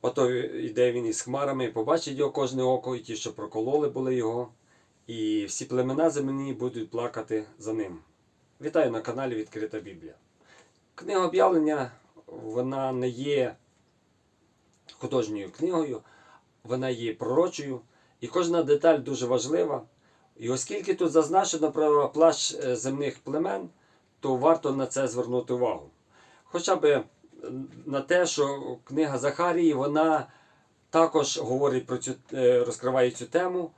Ото йде він із хмарами, побачить його кожне око, і ті, що прокололи були його, і всі племена земні будуть плакати за ним. Вітаю на каналі Відкрита Біблія. Книга об'явлення вона не є художньою книгою, вона є пророчою, і кожна деталь дуже важлива. І оскільки тут зазначено про плащ е, земних племен, то варто на це звернути увагу. Хоча б е, на те, що книга Захарії вона також говорить про цю, е, розкриває цю тему,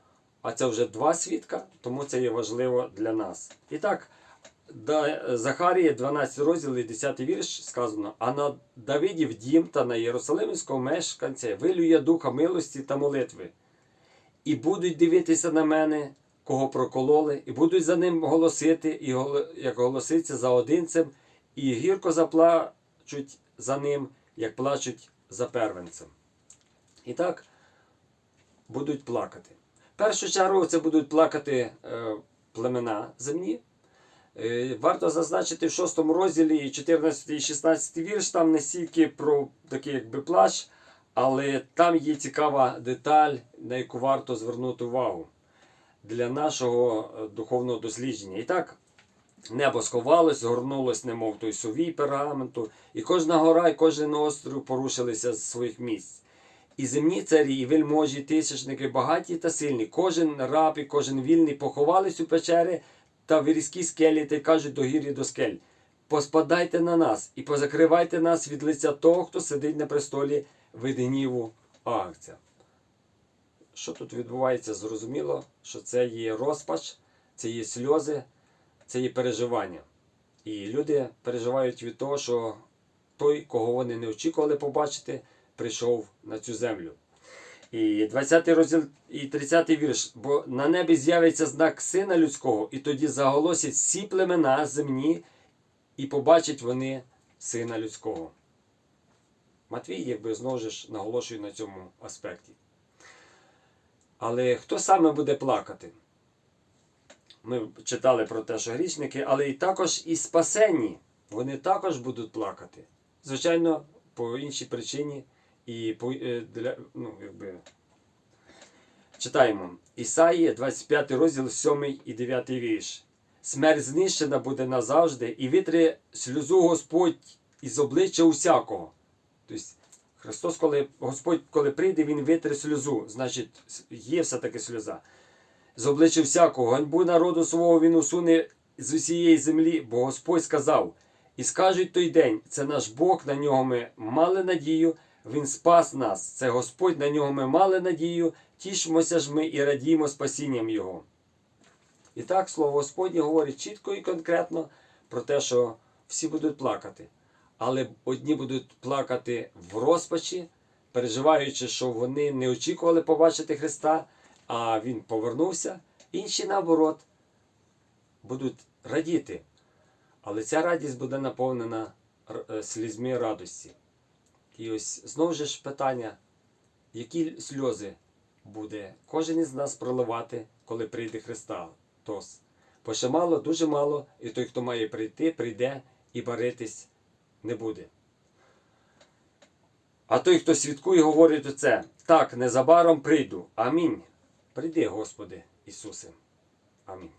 а це вже два свідка, тому це є важливо для нас. І так, Захарія, 12 розділ і 10 вірш сказано: А на Давидів дім та на Єрусалимського мешканця вилює духа милості та молитви. І будуть дивитися на мене, кого прокололи, і будуть за ним голосити, і як голоситься за одинцем, і гірко заплачуть за ним, як плачуть за первенцем. І так будуть плакати. В першу чергу це будуть плакати е, племена земні. Е, Варто зазначити в 6 розділі 14 і 16 вірш, там не стільки про такий якби плач, але там є цікава деталь, на яку варто звернути увагу для нашого е, духовного дослідження. І так, небо сховалось, згорнулось, немов той сувій пергаменту, і кожна гора, і кожен острів порушилися з своїх місць. І земні царі, і вельможі, тисячники, багаті та сильні, кожен раб і кожен вільний поховались у печери та в різкі скелі, та й кажуть до гір і до скель. Поспадайте на нас і позакривайте нас від лиця того, хто сидить на престолі від гніву Агця. Що тут відбувається? Зрозуміло, що це є розпач, це є сльози, це є переживання. І люди переживають від того, що той, кого вони не очікували побачити, прийшов на цю землю. І 20 розділ і 30 вірш. Бо на небі з'явиться знак сина людського, і тоді заголосять всі племена земні, і побачать вони сина людського. Матвій, якби знову ж наголошує на цьому аспекті. Але хто саме буде плакати? Ми читали про те, що грішники, але і також і спасенні. Вони також будуть плакати. Звичайно, по іншій причині. І по, е, для, ну, якби, читаємо. Ісаї, 25 розділ, 7 і 9 вірш. Смерть знищена буде назавжди, і витре сльозу Господь із обличчя усякого. Тобто, Христос, коли Господь, коли прийде, Він витре сльозу. Значить, є все-таки сльоза. З обличчя всякого, ганьбу народу свого він усуне з усієї землі, бо Господь сказав: І скажуть той день, це наш Бог, на нього ми мали надію, Він спас нас. Це Господь, на нього ми мали надію, тішимося ж ми і радіємо спасінням Його. І так, слово Господнє говорить чітко і конкретно про те, що всі будуть плакати. Але одні будуть плакати в розпачі, переживаючи, що вони не очікували побачити Христа, а Він повернувся. Інші, наоборот, будуть радіти. Але ця радість буде наповнена е, слізьми радості. І ось знову ж питання, які сльози буде кожен із нас проливати, коли прийде Христос. Бо ще мало, дуже мало, і той, хто має прийти, прийде і баритись не буде. А той, хто свідкує, говорить оце: так, незабаром прийду. Амінь. Прийди, Господи Ісусе. Амінь.